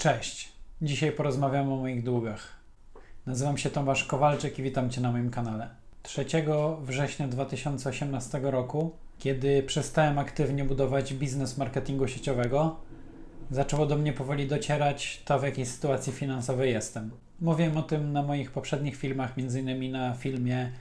Cześć. Dzisiaj porozmawiamy o moich długach. Nazywam się Tomasz Kowalczyk i witam Cię na moim kanale. 3 września 2018 roku, kiedy przestałem aktywnie budować biznes marketingu sieciowego, zaczęło do mnie powoli docierać to, w jakiej sytuacji finansowej jestem. Mówiłem o tym na moich poprzednich filmach, m.in. na filmie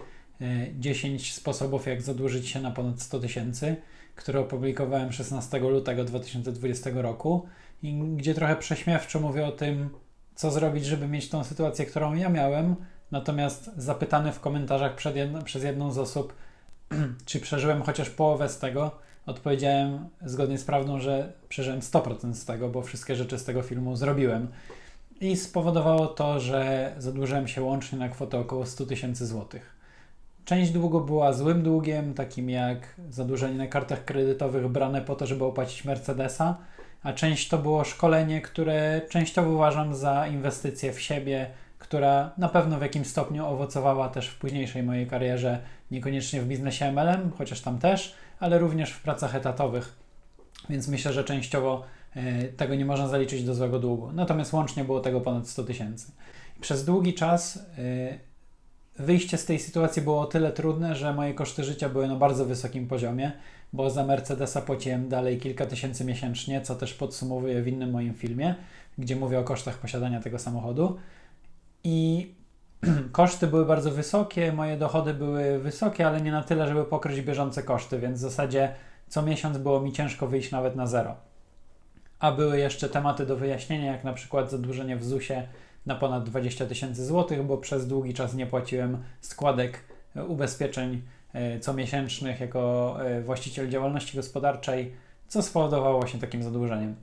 10 sposobów, jak zadłużyć się na ponad 100 tysięcy, który opublikowałem 16 lutego 2020 roku i gdzie trochę prześmiewczo mówię o tym, co zrobić, żeby mieć tą sytuację, którą ja miałem. Natomiast zapytany w komentarzach jedno, przez jedną z osób, czy przeżyłem chociaż połowę z tego, odpowiedziałem zgodnie z prawdą, że przeżyłem 100% z tego, bo wszystkie rzeczy z tego filmu zrobiłem. I spowodowało to, że zadłużyłem się łącznie na kwotę około 100 tysięcy złotych. Część długu była złym długiem, takim jak zadłużenie na kartach kredytowych brane po to, żeby opłacić Mercedesa, a część to było szkolenie, które częściowo uważam za inwestycję w siebie, która na pewno w jakimś stopniu owocowała też w późniejszej mojej karierze, niekoniecznie w biznesie MLM, chociaż tam też, ale również w pracach etatowych. Więc myślę, że częściowo e, tego nie można zaliczyć do złego długu. Natomiast łącznie było tego ponad 100 tysięcy. Przez długi czas e, wyjście z tej sytuacji było o tyle trudne, że moje koszty życia były na bardzo wysokim poziomie, bo za Mercedesa płaciłem dalej kilka tysięcy miesięcznie, co też podsumowuję w innym moim filmie, gdzie mówię o kosztach posiadania tego samochodu. I koszty były bardzo wysokie, moje dochody były wysokie, ale nie na tyle, żeby pokryć bieżące koszty, więc w zasadzie co miesiąc było mi ciężko wyjść nawet na zero. A były jeszcze tematy do wyjaśnienia, jak na przykład zadłużenie w ZUS-ie na ponad 20 tysięcy złotych, bo przez długi czas nie płaciłem składek e, ubezpieczeń e, comiesięcznych jako e, właściciel działalności gospodarczej, co spowodowało właśnie takim zadłużeniem.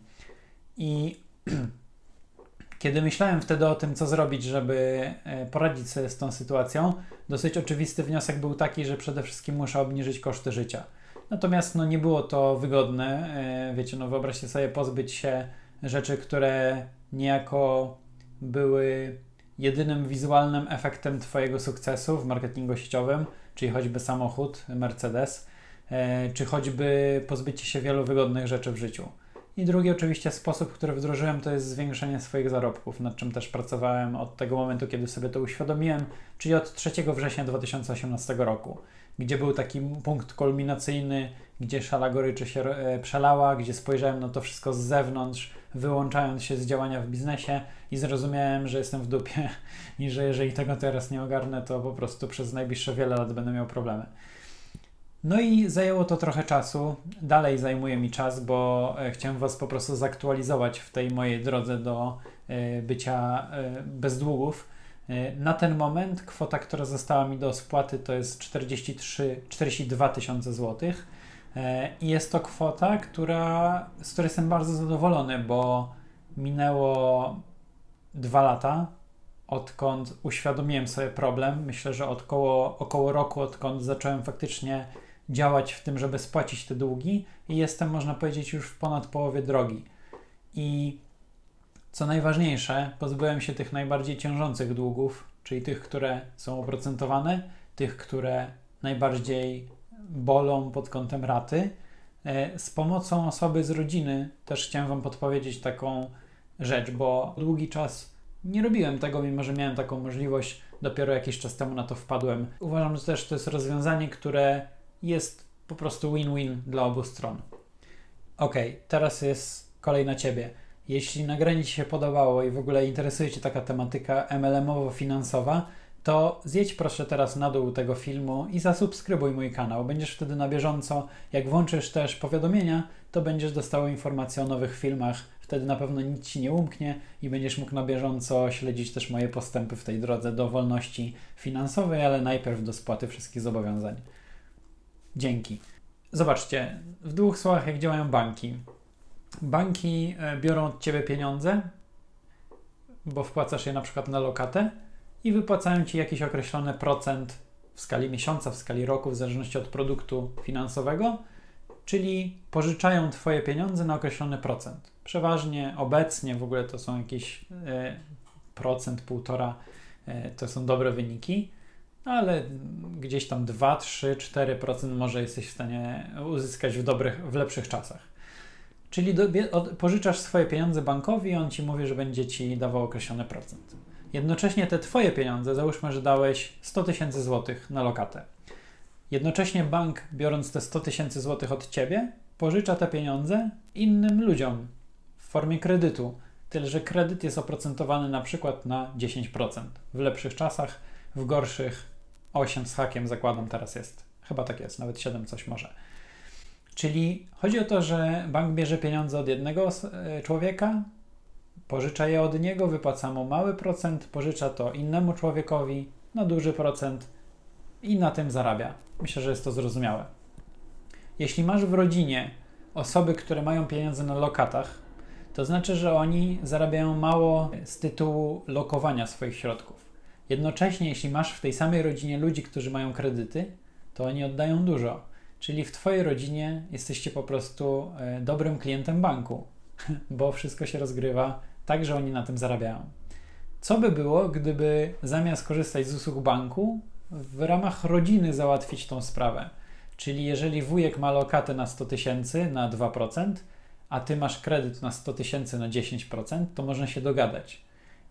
I kiedy myślałem wtedy o tym, co zrobić, żeby poradzić sobie z tą sytuacją, dosyć oczywisty wniosek był taki, że przede wszystkim muszę obniżyć koszty życia. Natomiast no, nie było to wygodne. Wiecie, no wyobraźcie sobie pozbyć się rzeczy, które niejako były jedynym wizualnym efektem Twojego sukcesu w marketingu sieciowym, czyli choćby samochód, Mercedes, e, czy choćby pozbycie się wielu wygodnych rzeczy w życiu. I drugi oczywiście sposób, który wdrożyłem, to jest zwiększenie swoich zarobków, nad czym też pracowałem od tego momentu, kiedy sobie to uświadomiłem, czyli od 3 września 2018 roku, gdzie był taki punkt kulminacyjny, gdzie szala goryczy się e, przelała, gdzie spojrzałem na to wszystko z zewnątrz, wyłączając się z działania w biznesie i zrozumiałem, że jestem w dupie i że jeżeli tego teraz nie ogarnę, to po prostu przez najbliższe wiele lat będę miał problemy. No i zajęło to trochę czasu. Dalej zajmuje mi czas, bo e, chciałem Was po prostu zaktualizować w tej mojej drodze do e, bycia bez długów. Na ten moment kwota, która została mi do spłaty to jest 43, 42 tysiące złotych E, I jest to kwota, która, z której jestem bardzo zadowolony, bo minęło dwa lata, odkąd uświadomiłem sobie problem. Myślę, że od około, około roku, odkąd zacząłem faktycznie działać w tym, żeby spłacić te długi, i jestem, można powiedzieć, już w ponad połowie drogi. I co najważniejsze, pozbyłem się tych najbardziej ciążących długów, czyli tych, które są oprocentowane, tych, które najbardziej bolą pod kątem raty. E, z pomocą osoby z rodziny też chciałem Wam podpowiedzieć taką rzecz, bo długi czas nie robiłem tego, mimo że miałem taką możliwość, dopiero jakiś czas temu na to wpadłem. Uważam, że też to jest rozwiązanie, które jest po prostu win-win dla obu stron. Ok, teraz jest kolej na Ciebie. Jeśli nagranie Ci się podobało i w ogóle interesuje Cię taka tematyka MLM-owo-finansowa, to zjedź proszę teraz na dół tego filmu i zasubskrybuj mój kanał. Będziesz wtedy na bieżąco. Jak włączysz też powiadomienia, to będziesz dostał informacje o nowych filmach. Wtedy na pewno nic ci nie umknie i będziesz mógł na bieżąco śledzić też moje postępy w tej drodze do wolności finansowej, ale najpierw do spłaty wszystkich zobowiązań. Dzięki. Zobaczcie, w dwóch słowach, jak działają banki. Banki e, biorą od ciebie pieniądze, bo wpłacasz je na przykład na lokatę i wypłacają ci jakiś określony procent w skali miesiąca, w skali roku, w zależności od produktu finansowego, czyli pożyczają Twoje pieniądze na określony procent. Przeważnie obecnie w ogóle to są jakieś e, procent, półtora, e, to są dobre wyniki, ale gdzieś tam 2, 3, 4% może jesteś w stanie uzyskać w dobrych, w lepszych czasach. Czyli do, od, pożyczasz swoje pieniądze bankowi on ci mówi, że będzie ci dawał określony procent. Jednocześnie te twoje pieniądze, załóżmy, że dałeś 100 tysięcy złotych na lokatę. Jednocześnie bank, biorąc te 100 tysięcy złotych od ciebie, pożycza te pieniądze innym ludziom w formie kredytu. Tyle, że kredyt jest oprocentowany na przykład na 10%. W lepszych czasach, w gorszych 8 z hakiem zakładam teraz jest. Chyba tak jest, nawet 7 coś może. Czyli chodzi o to, że bank bierze pieniądze od jednego e, człowieka, pożycza je od niego, wypłaca mu mały procent, pożycza to innemu człowiekowi na duży procent i na tym zarabia. Myślę, że jest to zrozumiałe. Jeśli masz w rodzinie osoby, które mają pieniądze na lokatach, to znaczy, że oni zarabiają mało z tytułu lokowania swoich środków. Jednocześnie, jeśli masz w tej samej rodzinie ludzi, którzy mają kredyty, to oni oddają dużo. Czyli w Twojej rodzinie jesteście po prostu e, dobrym klientem banku, bo wszystko się rozgrywa tak, że oni na tym zarabiają. Co by było, gdyby zamiast korzystać z usług banku, w ramach rodziny załatwić tą sprawę? Czyli jeżeli wujek ma lokatę na 100 tysięcy na 2%, a ty masz kredyt na 100 tysięcy na 10%, to można się dogadać.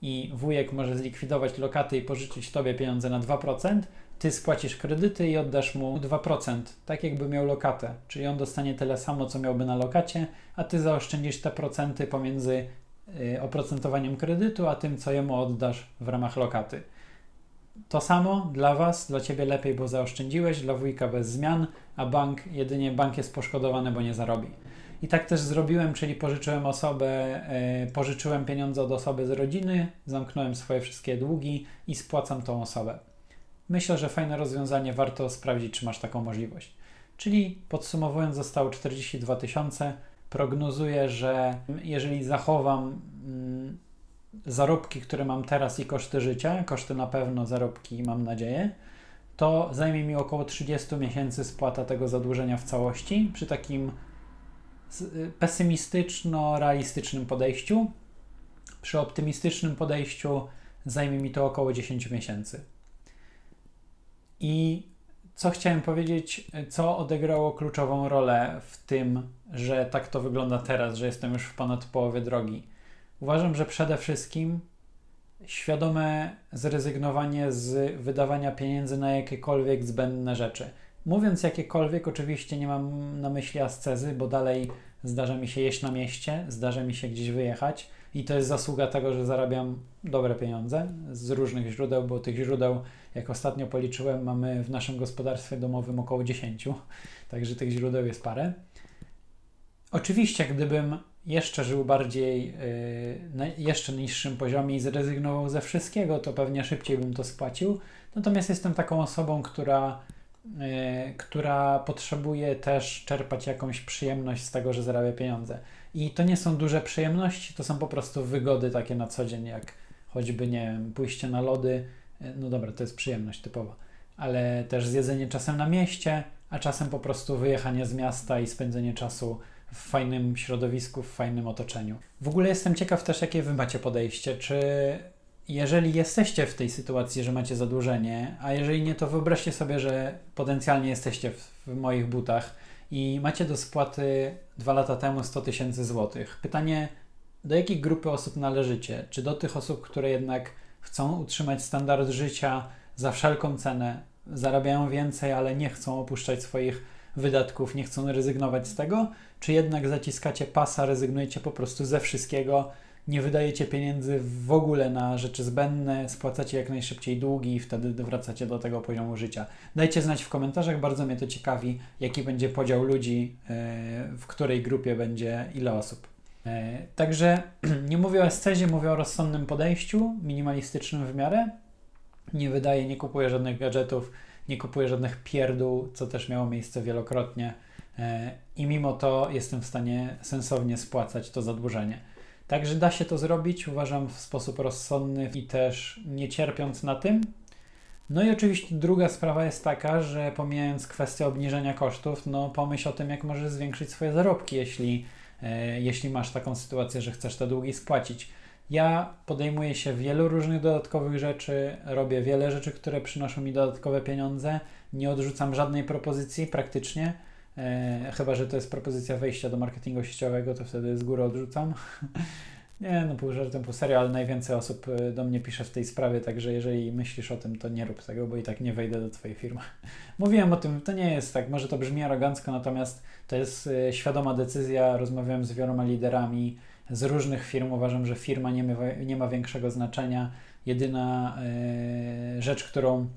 I wujek może zlikwidować lokaty i pożyczyć tobie pieniądze na 2%, ty spłacisz kredyty i oddasz mu 2%, tak jakby miał lokatę. Czyli on dostanie tyle samo, co miałby na lokacie, a ty zaoszczędzisz te procenty pomiędzy oprocentowaniem kredytu, a tym, co jemu oddasz w ramach lokaty. To samo dla Was, dla Ciebie lepiej, bo zaoszczędziłeś, dla wujka bez zmian, a bank, jedynie bank jest poszkodowany, bo nie zarobi. I tak też zrobiłem, czyli pożyczyłem osobę, yy, pożyczyłem pieniądze od osoby z rodziny, zamknąłem swoje wszystkie długi i spłacam tą osobę. Myślę, że fajne rozwiązanie, warto sprawdzić, czy masz taką możliwość. Czyli podsumowując, zostało 42 tysiące. Prognozuję, że jeżeli zachowam mm, zarobki, które mam teraz i koszty życia, koszty na pewno, zarobki mam nadzieję, to zajmie mi około 30 miesięcy spłata tego zadłużenia w całości przy takim y, pesymistyczno-realistycznym podejściu. Przy optymistycznym podejściu zajmie mi to około 10 miesięcy. I co chciałem powiedzieć, co odegrało kluczową rolę w tym, że tak to wygląda teraz, że jestem już w ponad połowie drogi. Uważam, że przede wszystkim świadome zrezygnowanie z wydawania pieniędzy na jakiekolwiek zbędne rzeczy. Mówiąc jakiekolwiek, oczywiście nie mam na myśli ascezy, bo dalej zdarza mi się jeść na mieście, zdarza mi się gdzieś wyjechać i to jest zasługa tego, że zarabiam dobre pieniądze z różnych źródeł, bo tych źródeł, jak ostatnio policzyłem, mamy w naszym gospodarstwie domowym około 10, także tych źródeł jest parę. Oczywiście, gdybym jeszcze żył bardziej, yy, na jeszcze niższym poziomie i zrezygnował ze wszystkiego, to pewnie szybciej bym to spłacił. Natomiast jestem taką osobą, która, yy, która potrzebuje też czerpać jakąś przyjemność z tego, że zarabia pieniądze. I to nie są duże przyjemności, to są po prostu wygody takie na co dzień, jak choćby, nie wiem, pójście na lody. Yy, no dobra, to jest przyjemność typowa, ale też zjedzenie czasem na mieście, a czasem po prostu wyjechanie z miasta i spędzenie czasu w fajnym środowisku, w fajnym otoczeniu. W ogóle jestem ciekaw też, jakie wy macie podejście. Czy jeżeli jesteście w tej sytuacji, że macie zadłużenie, a jeżeli nie, to wyobraźcie sobie, że potencjalnie jesteście w, w moich butach i macie do spłaty dwa lata temu 100 tysięcy złotych. Pytanie, do jakiej grupy osób należycie? Czy do tych osób, które jednak chcą utrzymać standard życia za wszelką cenę, zarabiają więcej, ale nie chcą opuszczać swoich wydatków, nie chcą rezygnować z tego, czy jednak zaciskacie pasa, rezygnujecie po prostu ze wszystkiego, nie wydajecie pieniędzy w ogóle na rzeczy zbędne, spłacacie jak najszybciej długi i wtedy wracacie do tego poziomu życia. Dajcie znać w komentarzach, bardzo mnie to ciekawi, jaki będzie podział ludzi, e, w której grupie będzie ile osób. E, także nie mówię o escezie, mówię o rozsądnym podejściu, minimalistycznym w miarę. Nie wydaję, nie kupuję żadnych gadżetów, nie kupuję żadnych pierdół, co też miało miejsce wielokrotnie e, i mimo to jestem w stanie sensownie spłacać to zadłużenie. Także da się to zrobić, uważam, w sposób rozsądny i też nie cierpiąc na tym. No i oczywiście druga sprawa jest taka, że pomijając kwestię obniżenia kosztów, no pomyśl o tym, jak możesz zwiększyć swoje zarobki, jeśli, jeśli masz taką sytuację, że chcesz te długi spłacić. Ja podejmuję się wielu różnych dodatkowych rzeczy, robię wiele rzeczy, które przynoszą mi dodatkowe pieniądze, nie odrzucam żadnej propozycji praktycznie. E, chyba, że to jest propozycja wejścia do marketingu sieciowego, to wtedy z góry odrzucam. Nie, no pół żartem, pół serio, ale najwięcej osób e, do mnie pisze w tej sprawie, także jeżeli myślisz o tym, to nie rób tego, bo i tak nie wejdę do Twojej firmy. Mówiłem o tym, to nie jest tak, może to brzmi arogancko, natomiast to jest e, świadoma decyzja. Rozmawiałem z wieloma liderami z różnych firm. Uważam, że firma nie ma, nie ma większego znaczenia. Jedyna e, rzecz, którą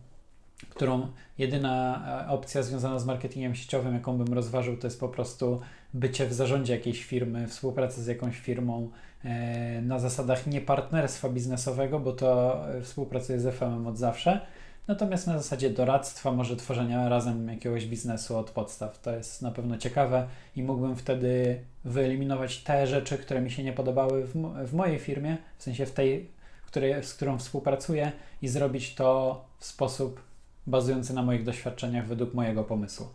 którą jedyna e, opcja związana z marketingiem sieciowym, jaką bym rozważył, to jest po prostu bycie w zarządzie jakiejś firmy, współpraca z jakąś firmą e, na zasadach nie partnerstwa biznesowego, bo to e, współpracuję z FM-em od zawsze, natomiast na zasadzie doradztwa, może tworzenia razem jakiegoś biznesu od podstaw. To jest na pewno ciekawe i mógłbym wtedy wyeliminować te rzeczy, które mi się nie podobały w, w mojej firmie, w sensie w tej, której, z którą współpracuję i zrobić to w sposób bazujący na moich doświadczeniach według mojego pomysłu.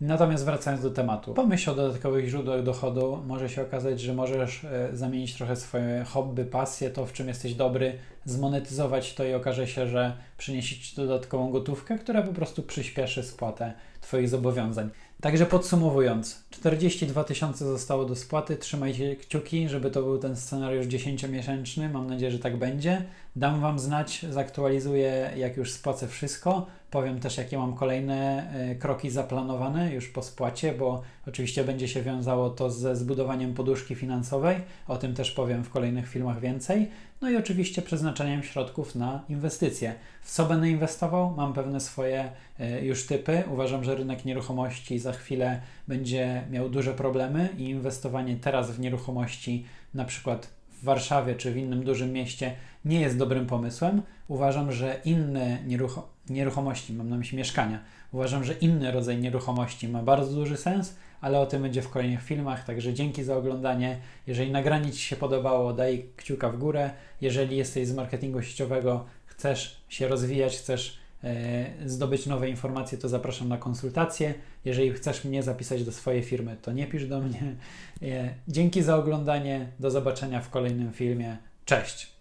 Natomiast wracając do tematu, pomyśl o dodatkowych źródłach dochodu. Może się okazać, że możesz e, zamienić trochę swoje hobby, pasję, to w czym jesteś dobry, zmonetyzować to i okaże się, że przyniesie Ci dodatkową gotówkę, która po prostu przyspieszy spłatę Twoich zobowiązań. Także podsumowując, 42 tysiące zostało do spłaty. Trzymajcie kciuki, żeby to był ten scenariusz 10-miesięczny. Mam nadzieję, że tak będzie. Dam Wam znać, zaktualizuję, jak już spłacę wszystko. Powiem też, jakie mam kolejne e, kroki zaplanowane już po spłacie, bo oczywiście będzie się wiązało to ze zbudowaniem poduszki finansowej. O tym też powiem w kolejnych filmach więcej. No i oczywiście przeznaczeniem środków na inwestycje. W co będę inwestował? Mam pewne swoje e, już typy. Uważam, że rynek nieruchomości za chwilę będzie miał duże problemy i inwestowanie teraz w nieruchomości, na przykład w Warszawie czy w innym dużym mieście, nie jest dobrym pomysłem. Uważam, że inne nierucho nieruchomości, mam na myśli mieszkania, uważam, że inny rodzaj nieruchomości ma bardzo duży sens, ale o tym będzie w kolejnych filmach, także dzięki za oglądanie. Jeżeli nagranie Ci się podobało, daj kciuka w górę. Jeżeli jesteś z marketingu sieciowego, chcesz się rozwijać, chcesz e, zdobyć nowe informacje, to zapraszam na konsultacje. Jeżeli chcesz mnie zapisać do swojej firmy, to nie pisz do mnie. E, dzięki za oglądanie. Do zobaczenia w kolejnym filmie. Cześć!